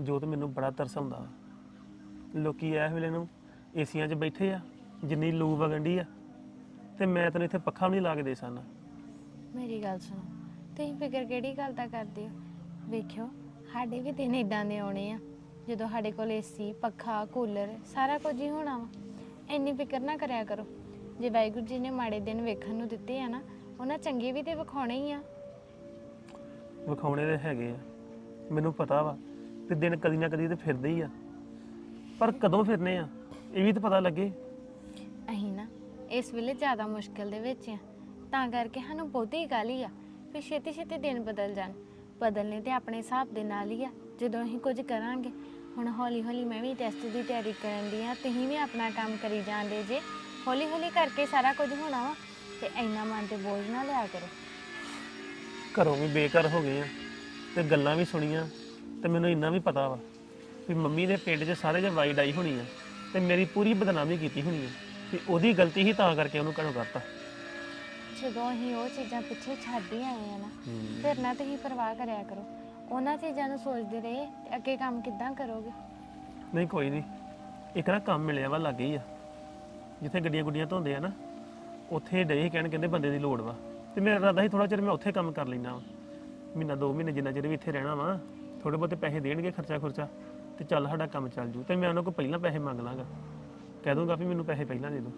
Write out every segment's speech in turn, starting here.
ਜੋਤ ਮੈਨੂੰ ਬੜਾ ਤਰਸ ਆਉਂਦਾ ਲੋਕੀ ਇਸ ਵੇਲੇ ਨੂੰ ਏਸੀਆਂ 'ਚ ਬੈਠੇ ਆ ਜਿੰਨੀ ਲੂ ਵਗੰਡੀ ਆ ਤੇ ਮੈਂ ਤੈਨੂੰ ਇੱਥੇ ਪੱਖਾ ਵੀ ਨਹੀਂ ਲਾ ਕੇ ਦੇ ਸਕਦਾ। ਮੇਰੀ ਗੱਲ ਸੁਣੋ ਤੁਸੀਂ ਫਿਕਰ ਕਿਹੜੀ ਗੱਲ ਦਾ ਕਰਦੇ ਹੋ? ਵੇਖਿਓ ਸਾਡੇ ਵੀ ਦਿਨ ਇਦਾਂ ਦੇ ਆਉਣੇ ਆ ਜਦੋਂ ਸਾਡੇ ਕੋਲ ਏਸੀ ਪੱਖਾ ਕੂਲਰ ਸਾਰਾ ਕੁਝ ਹੀ ਹੋਣਾ ਵਾ। ਇੰਨੀ ਫਿਕਰ ਨਾ ਕਰਿਆ ਕਰੋ। ਜੇ ਵਾਹਿਗੁਰੂ ਜੀ ਨੇ ਮਾੜੇ ਦਿਨ ਵੇਖਣ ਨੂੰ ਦਿੱਤੇ ਆ ਨਾ ਉਹਨਾਂ ਚੰਗੇ ਵੀ ਤੇ ਵਿਖਾਉਣੇ ਹੀ ਆ। ਵਿਖਾਉਣੇ ਦੇ ਹੈਗੇ ਆ। ਮੈਨੂੰ ਪਤਾ ਵਾ ਤੇ ਦਿਨ ਕਦੀ ਨਾ ਕਦੀ ਤੇ ਫਿਰਦੇ ਹੀ ਆ। ਪਰ ਕਦੋਂ ਫਿਰਨੇ ਆ ਇਹ ਵੀ ਤਾਂ ਪਤਾ ਲੱਗੇ। ਅਹੀਂ ਨਾ ਇਸ ਵੇਲੇ ਜ਼ਿਆਦਾ ਮੁਸ਼ਕਲ ਦੇ ਵਿੱਚ ਆ। ਤਾਂ ਕਰਕੇ ਸਾਨੂੰ ਬਹੁਤੀ ਗੱਲ ਹੀ ਆ ਵੀ ਛੇਤੀ ਛੇਤੀ ਦਿਨ ਬਦਲ ਜਾਣ। ਬਦਲਨੇ ਤੇ ਆਪਣੇ ਹਿਸਾਬ ਦੇ ਨਾਲ ਹੀ ਆ। ਜਦੋਂ ਅਸੀਂ ਕੁਝ ਕਰਾਂਗੇ ਹੁਣ ਹੌਲੀ ਹੌਲੀ ਮੈਂ ਵੀ ਟੈਸਟ ਦੀ ਤਿਆਰੀ ਕਰਨ ਦੀ ਆ ਤੁਸੀਂ ਵੀ ਆਪਣਾ ਕੰਮ ਕਰੀ ਜਾਂਦੇ ਜੇ। ਹੌਲੀ ਹੌਲੀ ਕਰਕੇ ਸਾਰਾ ਕੁਝ ਹੋਣਾ ਵਾ ਤੇ ਇੰਨਾ ਮਨ ਤੇ ਬੋਝ ਨਾ ਲਿਆ ਕਰੋ। ਘਰੋਂ ਵੀ ਬੇਘਰ ਹੋ ਗਏ ਆ ਤੇ ਗੱਲਾਂ ਵੀ ਸੁਣੀਆਂ। ਤੇ ਮੈਨੂੰ ਇੰਨਾ ਵੀ ਪਤਾ ਵਾ ਵੀ ਮੰਮੀ ਦੇ ਪਿੰਡ 'ਚ ਸਾਰੇ ਜੇ ਵਾਈਡ ਆਈ ਹੋਣੀ ਆ ਤੇ ਮੇਰੀ ਪੂਰੀ ਬਦਨਾਮੀ ਕੀਤੀ ਹੋਣੀ ਆ ਵੀ ਉਹਦੀ ਗਲਤੀ ਹੀ ਤਾਂ ਕਰਕੇ ਉਹਨੂੰ ਘਰੋਂ ਕਰਤਾ ਜਦੋਂ ਅਸੀਂ ਉਹ ਚੀਜ਼ਾਂ ਪਿੱਛੇ ਛੱਡ ਹੀ ਆਏ ਆ ਨਾ ਫਿਰ ਨਾ ਤੁਸੀਂ ਪਰਵਾਹ ਕਰਿਆ ਕਰੋ। ਉਹਨਾਂ ਚੀਜ਼ਾਂ ਨੂੰ ਸੋਚਦੇ ਰਹੇ ਤੇ ਅੱਗੇ ਕੰਮ ਕਿੱਦਾਂ ਕਰੋਗੇ? ਨਹੀਂ ਕੋਈ ਨਹੀਂ। ਇੱਕ ਨਾ ਕੰਮ ਮਿਲਿਆ ਵਾ ਲੱਗੇ ਹੀ ਆ। ਜਿੱਥੇ ਗੱਡੀਆਂ ਗੁੱਡੀਆਂ ਧੋਂਦੇ ਆ ਨਾ ਉੱਥੇ ਡੇ ਕਹਿਣ ਕਹਿੰਦੇ ਬੰਦੇ ਦੀ ਲੋੜ ਵਾ। ਤੇ ਮੇਰਾ ਇਰਾਦਾ ਸੀ ਥੋੜਾ ਚਿਰ ਮੈਂ ਉੱਥੇ ਕੰਮ ਕਰ ਲੈਣਾ ਵਾ। ਮਹੀਨਾ ਦੋ ਮਹੀਨੇ ਜਿੰਨਾ ਚਿਰ ਵੀ ਇੱਥੇ ਰਹਿਣਾ ਵਾ ਥੋੜੇ ਬਹੁਤੇ ਪੈਸੇ ਦੇਣਗੇ ਖਰਚਾ ਖੁਰਚਾ ਤੇ ਚੱਲ ਸਾਡਾ ਕੰਮ ਚੱਲ ਜੂ ਤੇ ਮੈਂ ਉਹਨਾਂ ਕੋਲ ਪਹਿਲਾਂ ਪੈਸੇ ਮੰਗ ਲਾਂਗਾ। ਕਹਿ ਦੂੰਗਾ ਵੀ ਮੈਨੂੰ ਪੈਸੇ ਪਹਿਲਾਂ ਦੇ ਦਿਓ।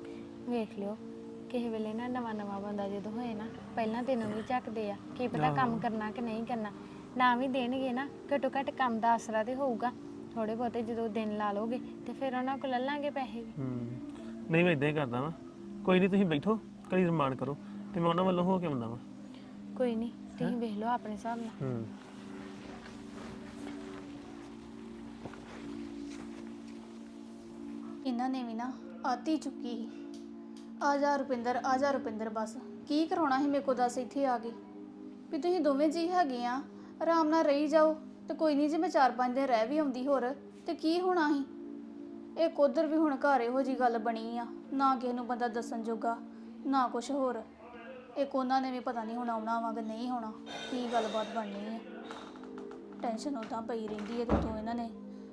ਵੇਖ ਲਿਓ ਕਿਸੇ ਵੇਲੇ ਨਾ ਨਵਾਂ ਨਵਾਂ ਬੰਦਾ ਜਦੋਂ ਹੋਏ ਨਾ ਪਹਿਲਾਂ ਤੈਨੂੰ ਵੀ ਝੱਕਦੇ ਆ ਕੀ ਪਤਾ ਕੰਮ ਕਰਨਾ ਕਿ ਨਹੀਂ ਕਰਨਾ। ਨਾ ਵੀ ਦੇਣਗੇ ਨਾ ਘੱਟੋ ਘੱਟ ਕੰਮ ਦਾ ਆਸਰਾ ਤੇ ਹੋਊਗਾ। ਥੋੜੇ ਬਹੁਤੇ ਜਦੋਂ ਦਿਨ ਲਾ ਲੋਗੇ ਤੇ ਫਿਰ ਉਹਨਾਂ ਕੋਲ ਲੈ ਲਾਂਗੇ ਪੈਸੇ। ਵੀ ਹੂੰ ਨਹੀਂ ਮੈਂ ਇਦਾਂ ਹੀ ਕਰਦਾ ਵਾਂ। ਕੋਈ ਨਹੀਂ ਤੁਸੀਂ ਬੈਠੋ ਕਲੀ ਰਮਾਨ ਕਰੋ ਤੇ ਮੈਂ ਉਹਨਾਂ ਵੱਲੋਂ ਹੋ ਕੇ ਆਉਂਦਾ ਵਾਂ। ਕੋਈ ਨਹੀਂ ਤੁਸੀਂ ਵੇਖ ਲਓ ਆਪਣੇ ਹਿਸਾਬ ਨਾਲ। ਹੂੰ। ਇਹਨਾਂ ਨੇ ਵੀ ਨਾ ਆਤੀ ਚੁੱਕੀ ਸੀ। ਆ ਜਾ ਰੁਪਿੰਦਰ, ਆ ਜਾ ਰੁਪਿੰਦਰ ਬਸ। ਕੀ ਕਰਾਉਣਾ ਸੀ ਮੇਰੇ ਕੋ ਦੱਸ, ਇੱਥੇ ਆ ਕੇ। ਵੀ ਤੁਸੀਂ ਦੋਵੇਂ ਜੀ ਹੈਗੇ ਆ, ਆਰਾਮ ਨਾਲ ਰਹੀ ਜਾਓ, ਤੇ ਕੋਈ ਨਹੀਂ ਜੇ ਮੈਂ ਚਾਰ ਪੰਜ ਦਿਨ ਰਹਿ ਵੀ ਆਉਂਦੀ ਹੋਰ, ਤੇ ਕੀ ਹੋਣਾ ਸੀ? ਇਹ ਉਧਰ ਵੀ ਹੁਣ ਘਰ ਇਹੋ ਜੀ ਗੱਲ ਬਣੀ ਆ, ਨਾ ਕਿਸੇ ਨੂੰ ਬੰਦਾ ਦੱਸਣ ਜੋਗਾ, ਨਾ ਕੁਝ ਹੋਰ। ਇੱਕ ਉਹਨਾਂ ਨੇ ਵੀ ਪਤਾ ਨਹੀਂ ਹੁਣ ਆਉਣਾ ਵਾ ਕਿ ਨਹੀਂ ਹੋਣਾ ਕੀ ਗੱਲਬਾਤ ਬਣਨੀ ਹੈ ਟੈਨਸ਼ਨ ਉਦਾਂ ਪਈ ਰਹਿੰਦੀ ਹੈ ਤੇ ਤੂੰ ਇਹਨਾਂ ਨੇ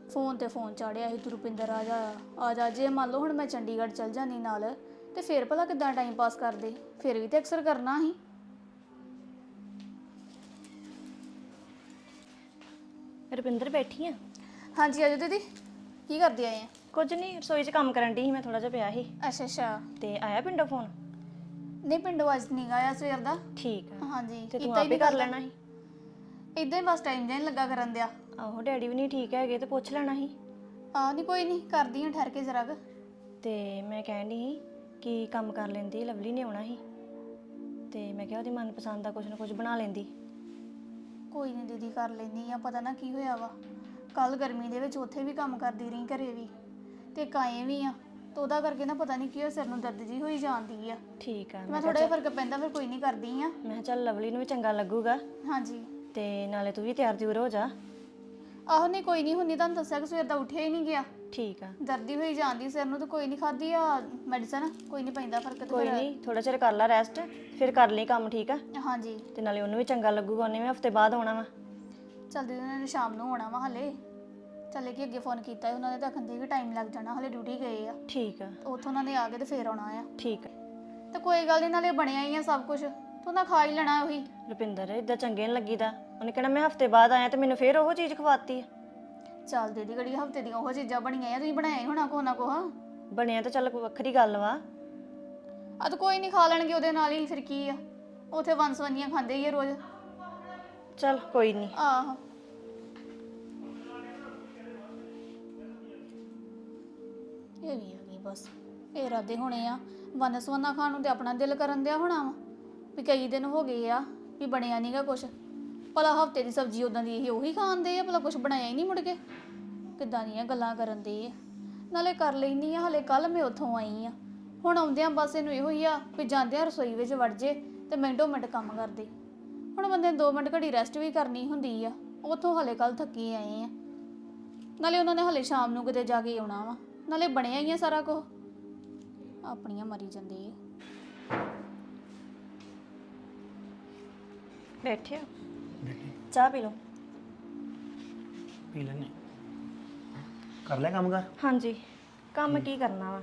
ਫੋਨ ਤੇ ਫੋਨ ਚਾੜਿਆ ਸੀ ਤੂੰ ਰੁਪਿੰਦਰ ਆ ਜਾ ਆ ਜਾ ਜੇ ਮੰਨ ਲਓ ਹੁਣ ਮੈਂ ਚੰਡੀਗੜ੍ਹ ਚਲ ਜਾਂਦੀ ਨਾਲ ਤੇ ਫੇਰ ਭਲਾ ਕਿਦਾਂ ਟਾਈਮ ਪਾਸ ਕਰਦੇ? ਫਿਰ ਵੀ ਤੇ ਅਕਸਰ ਕਰਨਾ ਸੀ। ਰੁਪਿੰਦਰ ਬੈਠੀ ਆ? ਹਾਂਜੀ ਆਜੋ ਦੀਦੀ ਕੀ ਕਰਦੇ ਆਏ ਆ? ਕੁਝ ਨਹੀਂ ਰਸੋਈ 'ਚ ਕੰਮ ਕਰਨ ਦੀ ਸੀ ਮੈਂ ਥੋੜਾ ਜਿਹਾ ਪਿਆ ਸੀ। ਅੱਛਾ ਅੱਛਾ। ਤੇ ਆਇਆ ਪਿੰਡੋਂ ਫੋਨ? ਨਹੀਂ ਪਿੰਡੋਂ ਅੱਜ ਨਹੀਂ ਆਇਆ ਸਵੇਰ ਦਾ। ਠੀਕ ਆ। ਹਾਂਜੀ ਤੇ ਤੂੰ ਕੀਤਾ ਹੀ ਆਪੇ ਨਹੀਂ ਕਰ ਲੈਣਾ ਸੀ। ਇਦਾਂ ਹੀ ਬਸ ਟਾਈਮ ਜਾਣ ਲੱਗਾ ਕਰਨ ਦਿਆ। ਆਹੋ ਡੈਡੀ ਵੀ ਨਹੀਂ ਠੀਕ ਹੈਗੇ ਤੇ ਪੁੱਛ ਲੈਣਾ ਸੀ। ਆ ਨਹੀਂ ਕੋਈ ਨਹੀਂ ਕਰਦੀ ਹਾਂ ਠਹਿਰ ਕੇ ਜਰਾ ਕੁ। ਤੇ ਮੈਂ ਕਹਿਣ ਡਈ ਸੀ ਕਿ ਕੰਮ ਕਰ ਲੈਂਦੀ ਲਵਲੀ ਨੇ ਆਉਣਾ ਸੀ। ਤੇ ਮੈਂ ਕਿਹਾ ਉਹਦੀ ਮਨਪਸੰਦ ਦਾ ਕੁਝ ਨਾ ਕੁਝ ਬਣਾ ਲੈਂਦੀ। ਕੋਈ ਨਹੀਂ ਦੀਦੀ ਕਰ ਲੈਂਦੀ ਆ ਪਤਾ ਨਾ ਕੀ ਹੋਇਆ ਵਾ। ਕੱਲ ਗਰਮੀ ਦੇ ਵਿੱਚ ਉੱਥੇ ਵੀ ਕੰਮ ਕਰਦੀ ਰਹੀ ਘਰੇ ਵੀ। ਤੇ ਕਾਏ ਵੀ ਆ ਤੇ ਉਹਦਾ ਕਰਕੇ ਨਾ ਪਤਾ ਨਹੀਂ ਕੀ ਹੋਇਆ ਸਿਰ ਨੂੰ ਦਰਦ ਜੀ ਹੋਈ ਜਾਂਦੀ ਆ। ਠੀਕ ਆ ਮੈਂ ਥੋੜਾ ਜਿਹਾ ਫ਼ਰਕ ਪੈਂਦਾ ਫਿਰ ਕੋਈ ਨਹੀਂ ਕਰਦੀ ਆ। ਮੈਂ ਕਿਹਾ ਚੱਲ ਲਵਲੀ ਨੂੰ ਵੀ ਚੰਗਾ ਲੱਗੂਗਾ। ਹਾਂਜੀ। ਤੇ ਨਾਲੇ ਤੂੰ ਵੀ ਤਿਆਰ ਤਿਉਰ ਹੋ ਜਾ। ਆਹੋ ਨਹੀਂ ਕੋਈ ਨਹੀਂ ਹੁੰਦੀ ਤੁਹਾਨੂੰ ਦੱਸਿਆ ਕਿ ਸਵੇਰ ਦਾ ਉੱਠਿਆ ਹੀ ਨਹੀਂ ਗਿਆ। ਠੀਕ ਆ। ਦਰਦੀ ਹੋਈ ਜਾਂਦੀ ਸਿਰ ਨੂੰ ਤੇ ਕੋਈ ਨਹੀਂ ਖਾਦੀ ਆ ਮੈਡੀਸਨ ਕੋਈ ਨਹੀਂ ਪੈਂਦਾ ਫ਼ਰਕ ਤੇ ਕੋਈ ਫਿਰ- ਨਹੀਂ ਥੋੜਾ ਚਿਰ ਕਰ ਲੈ ਰੈਸਟ ਫਿਰ ਕਰ ਲਈ ਕੰਮ ਠੀਕ ਆ? ਹਾਂਜੀ। ਤੇ ਨਾਲੇ ਉਹਨੂੰ ਵੀ ਚੰਗਾ ਲੱਗੂਗਾ ਉਹਨੇ ਵੀ ਹਫ਼ਤੇ ਬਾਅਦ ਆਉਣਾ ਵਾ। ਚਲਦੀ ਉਹਨਾਂ ਨੇ ਸ਼ਾਮ ਨੂੰ ਆਉਣਾ ਵਾ ਹਲੇ। ਚੱਲੇ ਕਿ ਅੱਗੇ ਫੋਨ ਕੀਤਾ ਸੀ, ਉਹਨਾਂ ਨੇ ਤਾਂ ਕਹਿੰਦੇ ਵੀ ਟਾਈਮ ਲੱਗ ਜਾਣਾ ਹਲੇ ਡਿਊਟੀ ਗਏ ਆ। ਠੀਕ ਆ। ਉੱਥੋਂ ਉਹਨਾਂ ਨੇ ਆ ਕੇ ਤੇ ਫੇਰ ਆਉਣਾ ਆ। ਠੀਕ ਆ। ਤੇ ਕੋਈ ਗੱਲ ਨਹੀਂ ਨਾਲੇ ਬਣਿਆ ਹੀ ਆ ਸਭ ਕੁਝ ਤੂੰ ਨਾ ਖਾ ਹੀ ਲੈਣਾ ਉਹੀ। ਰੁਪਿੰਦਰ ਇਦਾਂ ਚੰਗੇ ਨਹੀਂ ਲੱਗੀਦਾ। ਉਹਨੇ ਕਹਿਣਾ ਮੈਂ ਹਫ਼ਤੇ ਬਾਅਦ ਆਇਆ ਤੇ ਮੈਨੂੰ ਫੇਰ ਉਹ ਚੀਜ਼ ਖਵਾਤੀ ਚੱਲ ਦੀਦੀ ਘੜੀ ਹਫ਼ਤੇ ਦੀਆਂ ਉਹ ਚੀਜ਼ਾਂ ਬਣੀਆਂ ਆ ਤੁਸੀਂ ਬਣਾਇਆ ਹੀ ਹੋਣਾ ਕੋ ਨਾ ਕੋ ਬਣਿਆ ਤਾਂ ਚੱਲ ਕੋਈ ਵੱਖਰੀ ਗੱਲ ਵਾ। ਆ ਤਾਂ ਕੋਈ ਨਹੀਂ ਖਾ ਲੈਣਗੇ ਉਹਦੇ ਨਾਲ ਹੀ ਫਿਰ ਕੀ ਆ। ਉਥੇ ਵੰਸਵੰਨੀਆਂ ਖਾਂਦੇ ਹੀ ਆ ਰੋਜ਼। ਚੱਲ ਕੋਈ ਨਹੀਂ ਆਹ। ਇਹ ਵੀ ਆ ਗਈ ਬਸ। ਇਹ ਇਰਾਦੇ ਹੋਣੇ ਆ। ਵਨਸਵੰਨਾ ਖਾਣ ਨੂੰ ਤੇ ਆਪਣਾ ਦਿਲ ਕਰਨ ਦਿਆ ਹੋਣਾ ਵਾ। ਵੀ ਕਈ ਦਿਨ ਹੋ ਗਏ ਆ ਵੀ ਬਣਿਆ ਨਹੀਂਗਾ ਕੁਛ। ਭਲਾ ਹਫ਼ਤੇ ਦੀ ਸਬਜ਼ੀ ਉਦਾਂ ਦੀ ਇਹ ਉਹੀ ਖਾਂਦੇ ਆ, ਭਲਾ ਕੁਛ ਬਣਾਇਆ ਹੀ ਨਹੀਂ ਮੁੜ ਕੇ। ਕਿੱਦਾਂ ਦੀਆਂ ਗੱਲਾਂ ਕਰਨ ਦੇ ਆ। ਨਾਲੇ ਕਰ ਲੈਣੀ ਆ, ਹਲੇ ਕੱਲ ਮੈਂ ਉੱਥੋਂ ਆਈ ਆ। ਹੁਣ ਆਉਂਦਿਆਂ ਬਸ ਇਹਨੂੰ ਇਹੋ ਹੀ ਆ ਵੀ ਜਾਂਦਿਆਂ ਰਸੋਈ ਵਿੱਚ ਵੜ ਜੇ ਤੇ ਮਿੰਟੋ ਮਿੰਟ ਕੰਮ ਕਰਦੇ। ਹੁਣ ਬੰਦੇ ਨੂੰ 2 ਮਿੰਟ ਘੜੀ ਰੈਸਟ ਵੀ ਕਰਨੀ ਹੁੰਦੀ ਆ, ਉੱਥੋਂ ਹਲੇ ਕੱਲ ਥੱਕੇ ਆਏ ਆ। ਨਾਲੇ ਉਹਨਾਂ ਨੇ ਹਲੇ ਸ਼ਾਮ ਨੂੰ ਕਿਤੇ ਜਾ ਕੇ ਆਉਣਾ ਵਾ, ਨਾਲੇ ਬਣਿਆ ਹੀ ਆ ਸਾਰਾ ਕੁਝ ਆਪਣੀਆਂ ਮਰੀ ਜਾਂਦੀ ਆ। ਬੈਠੇ ਹੋ ਚਾਹ ਪੀ ਲਓ। ਪੀ ਲੈਣੇ ਕਰ ਲਿਆ ਕੰਮ ਕਰ? ਹਾਂਜੀ। ਕੰਮ ਕੀ ਕਰਨਾ ਵਾ?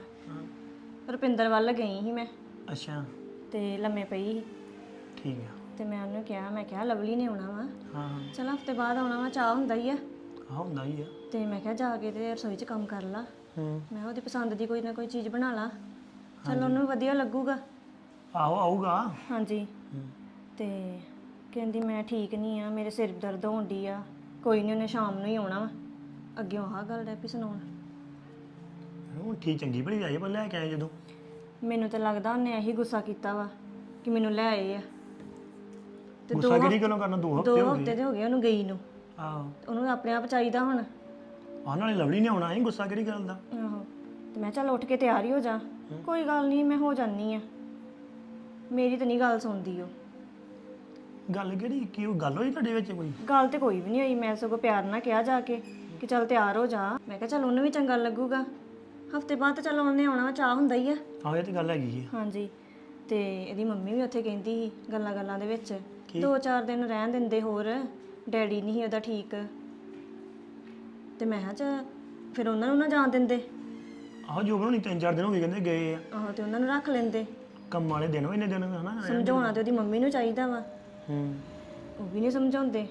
ਰੁਪਿੰਦਰ ਵੱਲ ਗਈ ਸੀ ਮੈਂ। ਅੱਛਾ। ਤੇ ਲੰਮੇ ਪਈ ਸੀ। ਠੀਕ ਆ। ਤੇ ਮੈਂ ਉਹਨੂੰ ਕਿਹਾ ਮੈਂ ਕਿਹਾ ਲਵਲੀ ਨੇ ਆਉਣਾ ਵਾ। ਹਾਂ ਹਾਂ। ਚਲ ਹਫ਼ਤੇ ਬਾਅਦ ਆਉਣਾ ਵਾ ਚਾਹ ਹੁੰਦਾ ਹੀ ਆ। ਹਾਂ ਹੁੰਦਾ ਹੀ ਆ। ਤੇ ਮੈਂ ਕਿਹਾ ਜਾ ਕੇ ਤੇ ਰਸੋਈ 'ਚ ਕੰਮ ਕਰ ਲਾ। ਹੂੰ। ਮੈਂ ਉਹਦੀ ਪਸੰਦ ਦੀ ਕੋਈ ਨਾ ਕੋਈ ਚੀਜ਼ ਬਣਾ ਲਾ। ਚਲ ਉਹਨੂੰ ਵਧੀਆ ਲੱਗੂਗਾ। ਆਹੋ ਆਊਗਾ। ਹਾਂਜੀ। ਹੂੰ। ਤੇ ਕਹਿੰਦੀ ਮੈਂ ਠੀਕ ਨਹੀਂ ਆ ਮੇਰੇ ਸਿਰ ਦਰਦ ਹੋਣ ਡਈ ਆ। ਕੋਈ ਨਹੀਂ ਉਹਨੇ ਸ਼ਾਮ ਨੂੰ ਹੀ ਆਉਣਾ ਵਾ। ਅੱਗੇ ਆਹ ਗੱਲ ਡੈ ਪਈ ਸੁਣਾਉਣ। ਹੁਣ ਠੀਕ ਚੰਗੀ ਭਲੀ ਆਈ ਪਰ ਲੈ ਕੇ ਆਏ ਜਦੋਂ? ਮੈਨੂੰ ਤਾਂ ਲੱਗਦਾ ਉਹਨੇ ਇਹੀ ਗੁੱਸਾ ਕੀਤਾ ਵਾ ਕਿ ਮੈਨੂੰ ਲੈ ਆਏ ਆ। ਤੇ ਦੋ ਗੁੱਸਾ ਕਿਹੜੀ ਗੱਲੋਂ ਕਰਨਾ? ਦੋ ਹਫ਼ਤੇ ਦੋ ਹੋ ਹਫ਼ਤੇ ਗਏ ਦੇ ਹੋ ਗਏ ਉਹਨੂੰ ਗਈ ਨੂੰ। ਆਹੋ। ਉਹਨੂੰ ਆਪਣੇ ਆਪ ਚਾਹੀਦਾ ਹੁਣ। ਆਹ ਨਾਲੇ ਲਵਲੀ ਨਹੀਂ ਆਉਣਾ ਹੈ ਗੁੱਸਾ ਕਿਹੜੀ ਗੱਲ ਦਾ? ਆਹੋ। ਤੇ ਮੈਂ ਚੱਲ ਉੱਠ ਕੇ ਤਿਆਰ ਹੀ ਹੋ ਜਾ। ਕੋਈ ਗੱਲ ਨਹੀਂ ਮੈਂ ਹੋ ਜਾਨੀ ਆ। ਮੇਰੀ ਤਾਂ ਨਹੀਂ ਗੱਲ ਸੁਣਦੀ ਉਹ। ਗੱਲ ਕਿਹੜੀ ਕੀ ਉਹ ਗੱਲ ਹੋਈ ਤੁਹਾਡੇ ਵਿੱਚ ਕੋਈ? ਗੱਲ ਤੇ ਕੋਈ ਵੀ ਨਹੀਂ ਹੋਈ ਮੈਂ ਸਗੋਂ ਪਿਆਰ ਨਾਲ ਕਿਹਾ ਜਾ ਕੇ ਕਿ ਚੱਲ ਤਿਆਰ ਹੋ ਜਾ। ਮੈਂ ਕਿਹਾ ਚੱਲ ਉਹਨੂੰ ਵੀ ਚੰਗਾ ਲੱਗੂਗਾ। ਹਫ਼ਤੇ ਬਾਅਦ ਤਾਂ ਚੱਲ ਉਹਨੇ ਆਉਣਾ ਵਾ ਚਾਹ ਹੁੰਦਾ ਹੀ ਆ। ਆਹ ਇਹ ਤੇ ਗੱਲ ਹੈਗੀ ਹੈ ਹਾਂਜੀ। ਤੇ ਇਹਦੀ ਮੰਮੀ ਵੀ ਉੱਥੇ ਕਹਿੰਦੀ ਸੀ ਗੱਲਾਂ ਗੱਲਾਂ ਦੇ ਵਿੱਚ। ਦੋ ਚਾਰ ਦਿਨ ਰਹਿਣ ਦਿੰਦੇ ਹੋਰ ਡੈਡੀ ਨਹੀਂ ਸੀ ਉਹਦਾ ਠੀਕ। ਤੇ ਮੈਂ ਕਿਹਾ ਚਾ ਫਿਰ ਉਹਨਾਂ ਨੂੰ ਨਾ ਜਾਣ ਦਿੰਦੇ। ਆਹੋ ਜੋ ਬਣਾਉਣੀ ਤਿੰਨ ਚਾਰ ਦਿਨ ਹੋ ਗਏ ਕਹਿੰਦੇ ਗਏ ਆ। ਆਹੋ ਤੇ ਉਹਨਾਂ ਨੂੰ ਰੱਖ ਲੈਂਦੇ। ਕੰਮ ਵਾਲੇ ਦਿਨ ਵੀ ਇੰਨੇ ਦਿਨ ਹਨਾ? ਸਮਝਾਉਣਾ ਤੇ ਉਹਦੀ ਮੰਮੀ ਨੂੰ ਚਾਹੀਦਾ ਵਾ। ਹੂੰ। ਉਹ ਵੀ ਨਹੀਂ ਸਮਝਾਉਂਦੇ।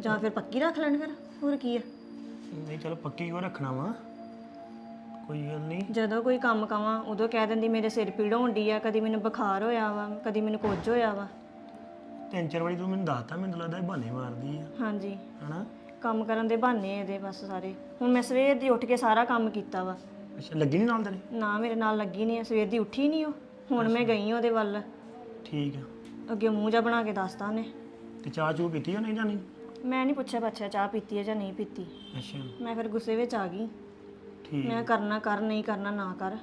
ਜਾਂ ਫਿਰ ਪੱਕੀ ਰੱਖ ਲੈਣ ਫਿਰ ਹੋਰ ਕੀ ਆ? ਨਹੀਂ ਚਲੋ ਪੱਕੀ ਕੋ ਰੱਖਣਾ ਵਾ? ਕੋਈ ਗੱਲ ਨਹੀਂ। ਜਦੋਂ ਕੋਈ ਕੰਮ ਕਵਾਂ ਉਦੋਂ ਕਹਿ ਦਿੰਦੀ ਮੇਰੇ ਸਿਰ ਪੀੜ ਡਈ ਆ ਕਦੀ ਮੈਨੂੰ ਬੁਖਾਰ ਹੋਇਆ ਵਾ ਕਦੀ ਮੈਨੂੰ ਕੁਝ ਹੋਇਆ ਵਾ। ਤਿੰਨ ਚਾਰ ਵਾਰੀ ਤੂੰ ਮੈਨੂੰ ਦੱਸਤਾ ਮੈਨੂੰ ਲੱਗਦਾ ਇਹ ਬਹਾਨੇ ਮਾਰਦੀ ਆ। ਹਾਂਜੀ। ਹਨਾ? ਕੰਮ ਕਰਨ ਦੇ ਬਹਾਨੇ ਇਹਦੇ ਬਸ ਸਾਰੇ। ਹੁਣ ਮੈਂ ਸਵੇਰ ਦੀ ਉੱਠ ਕੇ ਸਾਰਾ ਕੰਮ ਕੀਤਾ ਵਾ। ਅੱਛਾ ਲੱਗੀ ਨਹੀਂ ਨਾਲ ਤੇਰੇ? ਨਾ ਮੇਰੇ ਨਾਲ ਲੱਗੀ ਨਹੀਂ ਆ, ਸਵੇਰ ਦੀ ਉੱਠੀ ਨਹੀਂ ਉਹ। ਹੁਣ ਮੈਂ ਗਈ ਉਹਦੇ ਵੱਲ। ਠੀਕ ਆ। ਅੱਗੇ ਮੂੰਹ ਜਾ ਬਣਾ ਕੇ ਦੱਸਤਾ ਉਹਨੇ। ਤੇ ਚਾਹ ਚੂ ਪੀਤੀ ਉਹ ਨਹੀਂ? ਜਾਣੀ ਮੈਂ ਨਹੀਂ ਪੁੱਛਿਆ ਬੱਚਾ ਚਾਹ ਪੀਤੀ ਹੈ ਜਾਂ ਨਹੀਂ ਪੀਤੀ। ਅੱਛਾ। ਮੈਂ ਫਿਰ ਗੁੱਸੇ ਵਿੱਚ ਆ ਗਈ। ਠੀਕ। ਮੈਂ ਕਰਨਾ ਕਰ ਨਹੀਂ ਕਰਨਾ ਨਾ ਕਰ।